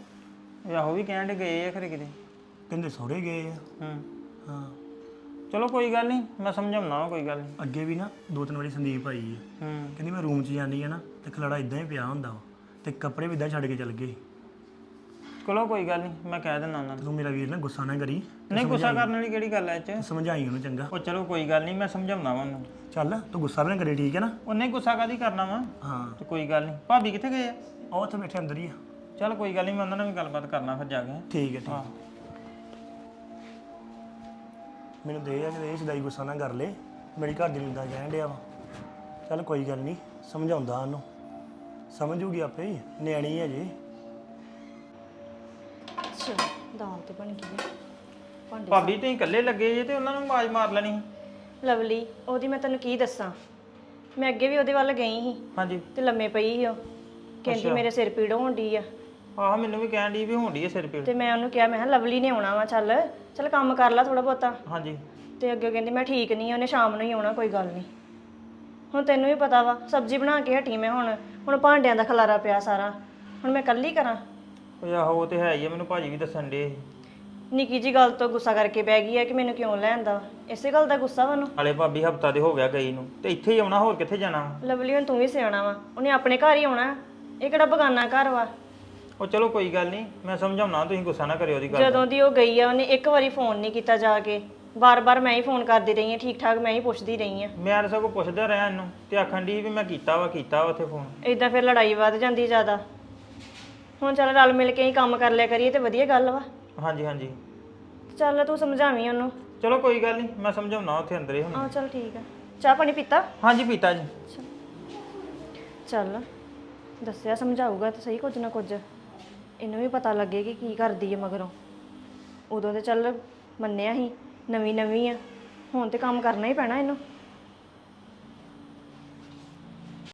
ਇਹ ਆਹੋ ਵੀ ਕਹਿਣ ਦੇ ਗਏ ਆ ਖਰੇ ਕਿਤੇ। ਕਹਿੰਦੇ ਸਹੁਰੇ ਗਏ ਆ। ਹੂੰ। ਹਾਂ। ਚਲੋ ਕੋਈ ਗੱਲ ਨਹੀਂ ਮੈਂ ਸਮਝਾਉਣਾ ਕੋਈ ਗੱਲ ਨਹੀਂ ਅੱਗੇ ਵੀ ਨਾ ਦੋ ਤਿੰਨ ਵਾਰੀ ਸੰਦੀਪ ਆਈ ਆ। ਹੂੰ। ਕਹਿੰਦੀ ਮੈਂ ਰੂਮ 'ਚ ਜਾਂਦੀ ਆ ਨਾ ਤੇ ਖਲੜਾ ਇਦਾਂ ਹੀ ਪਿਆ ਹੁੰਦਾ ਵਾ ਤੇ ਕੱਪੜੇ ਵੀ ਇਦਾਂ ਛੱਡ ਕੇ ਚਲ ਗਏ। ਚਲੋ ਕੋਈ ਗੱਲ ਨਹੀਂ ਮੈਂ ਕਹਿ ਦਿੰਦਾ ਉਹਨਾਂ ਨੂੰ। ਤੂੰ ਮੇਰਾ ਵੀਰ ਨਾ ਗੁੱਸਾ ਨਾ ਕਰੀ ਨਹੀਂ ਗੁੱਸਾ ਕਰਨ ਵਾਲੀ ਕਿਹੜੀ ਗੱਲ ਐ ਚ? ਸਮਝਾਈ ਉਹਨੂੰ ਚੰਗਾ। ਉਹ ਚਲੋ ਕੋਈ ਗੱਲ ਨਹੀਂ ਮੈਂ ਸਮਝਾਉਣਾ ਵਾ ਉਹਨੂੰ। ਚੱਲ ਤੂੰ ਗੁੱਸਾ ਵੀ ਨਾ ਕਰੀ ਠੀਕ ਹੈ ਨਾ? ਉਹਨੇ ਗੁੱਸਾ ਕਾਦੀ ਕਰਨਾ ਵਾ? ਹਾਂ। ਤੇ ਕੋਈ ਗੱਲ ਨਹੀਂ। ਭਾਬੀ ਕਿੱਥੇ ਗਏ ਆ? ਉਹ ਉੱਥੇ ਬੈਠੇ ਅੰਦਰ ਹੀ ਆ। ਚਲ ਕੋਈ ਗੱਲ ਨਹੀਂ ਮੈਂ ਉਹਨਾਂ ਨਾਲ ਵੀ ਗੱਲਬਾਤ ਕਰਨਾ ਫਿਰ ਜਾ ਕੇ। ਠੀਕ ਹੈ ਠੀਕ ਹਾਂ। ਮੈਨੂੰ ਦੇ ਆ ਕਿ ਇਹ ਸਦਾਈ ਗੁੱਸਾ ਨਾ ਕਰ ਲੈ। ਮੇਰੀ ਘਰ ਦੀ ਨੂੰ ਦਾ ਕਹਿਣ ਡਿਆ ਵਾ। ਚੱਲ ਕੋਈ ਗੱਲ ਨਹੀਂ ਸਮਝਾਉਂਦਾ ਉਹਨੂੰ। ਸਮਝੂਗੀ ਆਪੇ ਹੀ ਨਿਆਣੀ ਹੈ ਜੀ। ਦਾਲ ਤੇ ਬਣ ਗਈ ਹੈ ਭਾਂਡੇ ਭਾਬੀ ਤੁਸੀਂ ਇਕੱਲੇ ਲੱਗੇ ਜੇ ਤੇ ਉਹਨਾਂ ਨੂੰ ਆਵਾਜ਼ ਮਾਰ ਲੈਣੀ ਸੀ। ਲਵਲੀ ਉਹਦੀ ਮੈਂ ਤੈਨੂੰ ਕੀ ਦੱਸਾਂ? ਮੈਂ ਅੱਗੇ ਵੀ ਉਹਦੇ ਵੱਲ ਗਈ ਸੀ ਹਾਂਜੀ। ਤੇ ਲੰਮੇ ਪਈ ਸੀ ਉਹ। ਕਹਿੰਦੀ ਮੇਰੇ ਸਿਰ ਪੀੜ ਹੋਣ ਡਈ ਆ। ਆਹ ਮੈਨੂੰ ਵੀ ਕਹਿਣ ਦੀ ਵੀ ਹੋਣੀ ਹੈ ਸਿਰ ਪੀੜ। ਤੇ ਮੈਂ ਉਹਨੂੰ ਕਿਹਾ ਮੈਂ ਕਿਹਾ ਲਵਲੀ ਨੇ ਆਉਣਾ ਵਾ ਚੱਲ। ਚੱਲ ਕੰਮ ਕਰ ਲੈ ਥੋੜਾ ਬਹੁਤਾ। ਹਾਂਜੀ। ਤੇ ਅੱਗੇ ਕਹਿੰਦੀ ਮੈਂ ਠੀਕ ਨਹੀਂ ਉਹਨੇ ਸ਼ਾਮ ਨੂੰ ਹੀ ਆਉਣਾ ਕੋਈ ਗੱਲ ਨਹੀਂ। ਹੁਣ ਤੈਨੂੰ ਵੀ ਪਤਾ ਵਾ ਸਬਜ਼ੀ ਬਣਾ ਕੇ ਹਟੀ ਮੈਂ ਹੁਣ। ਹੁਣ ਭਾਂਡਿਆਂ ਦਾ ਖਲਾਰਾ ਪਿਆ ਸਾਰਾ। ਹੁਣ ਮੈਂ ਇਕੱਲੀ ਕਰਾਂ। ਉਹ ਆਹੋ ਉਹ ਤੇ ਹੈ ਹੀ ਆ ਮੈਨੂੰ ਭਾਜੀ ਵੀ ਦੱਸਣ ਦੇ ਨਿੱਕੀ ਜੀ ਗੱਲ ਤੋਂ ਗੁੱਸਾ ਕਰਕੇ ਬਹਿ ਗਈ ਹੈ ਕਿ ਮੈਨੂੰ ਕਿਉਂ ਲੈਂਦਾ? ਇਸੇ ਗੱਲ ਦਾ ਗੁੱਸਾ ਵਾ ਉਹਨੂੰ। ਹਲੇ ਭਾਬੀ ਹਫਤਾ ਦੇ ਹੋ ਗਿਆ ਗਈ ਨੂੰ ਤੇ ਇੱਥੇ ਹੀ ਆਉਣਾ ਹੋਰ ਕਿੱਥੇ ਜਾਣਾ? ਵਾ? ਲਵਲੀ ਹੁਣ ਤੂੰ ਵੀ ਸਿਆਣਾ ਵਾ। ਉਹਨੇ ਆਪਣੇ ਘਰ ਹੀ ਆਉਣਾ। ਇਹ ਕਿਹੜਾ ਬਗਾਨਾ ਘਰ ਵਾ? ਉਹ ਚਲੋ ਕੋਈ ਗੱਲ ਨਹੀਂ ਮੈਂ ਸਮਝਾਉਣਾ ਤੁਸੀਂ ਗੁੱਸਾ ਨਾ ਕਰਿਓ ਉਹਦੀ ਗੱਲ ਜਦੋਂ ਦੀ ਉਹ ਗਈ ਆ ਉਹਨੇ ਇੱਕ ਵਾਰੀ ਫੋਨ ਨਹੀਂ ਕੀਤਾ ਜਾ ਕੇ। ਬਾਰ-ਬਾਰ ਮੈਂ ਹੀ ਫੋਨ ਕਰਦੀ ਰਹੀ ਹਾਂ ਠੀਕ ਠਾਕ ਮੈਂ ਹੀ ਪੁੱਛਦੀ ਰਹੀ ਹਾਂ ਮੈਂ ਤਾਂ ਸਗੋਂ ਪੁੱਛਦਾ ਰਿਹਾ ਇਹਨੂੰ ਤੇ ਆਖਣ ਦੀ ਵੀ ਮੈਂ ਕੀਤਾ ਵਾ ਕੀਤਾ ਵਾ ਉੱਥੇ ਫੋਨ। ਇਦਾਂ ਫਿਰ ਲੜਾਈ ਵੱਧ ਜਾਂਦੀ ਜ਼ਿਆਦਾ। ਹੁਣ ਚੱਲ ਰਲ ਮਿਲ ਕੇ ਹੀ ਕੰਮ ਕਰ ਲਿਆ ਕਰੀਏ ਤੇ ਵਧੀਆ ਗੱਲ ਵਾ। ਹਾਂਜੀ ਹਾਂਜੀ। ਚੱਲ ਤੂੰ ਸਮਝਾਵੀਂ ਉਹਨੂੰ। ਚਲੋ ਕੋਈ ਗੱਲ ਨਹੀਂ ਮੈਂ ਸਮਝਾਉਣਾ ਉੱਥੇ ਅੰਦਰ ਹੀ ਹੁਣ। ਆਹ ਚੱਲ ਠੀਕ ਆ। ਚਾਹ ਪਾਣੀ ਪੀਤਾ? ਹਾਂਜੀ ਪੀਤਾ ਜੀ। ਚੱਲ ਦੱਸਿਆ ਸਮਝਾਊਗਾ ਤਾਂ ਸਹੀ ਕੁਝ ਨਾ ਕੁਝ। ਇਹਨੂੰ ਵੀ ਪਤਾ ਲੱਗੇ ਕਿ ਕੀ ਕਰਦੀ ਹੈ ਮਗਰੋਂ। ਉਦੋਂ ਤੇ ਚੱਲ ਮੰਨਿਆ ਸੀ ਨਵੀਂ ਨਵੀਂ ਆ। ਹੁਣ ਤੇ ਕੰਮ ਕਰਨਾ ਹੀ ਪੈਣਾ ਇਹਨੂੰ।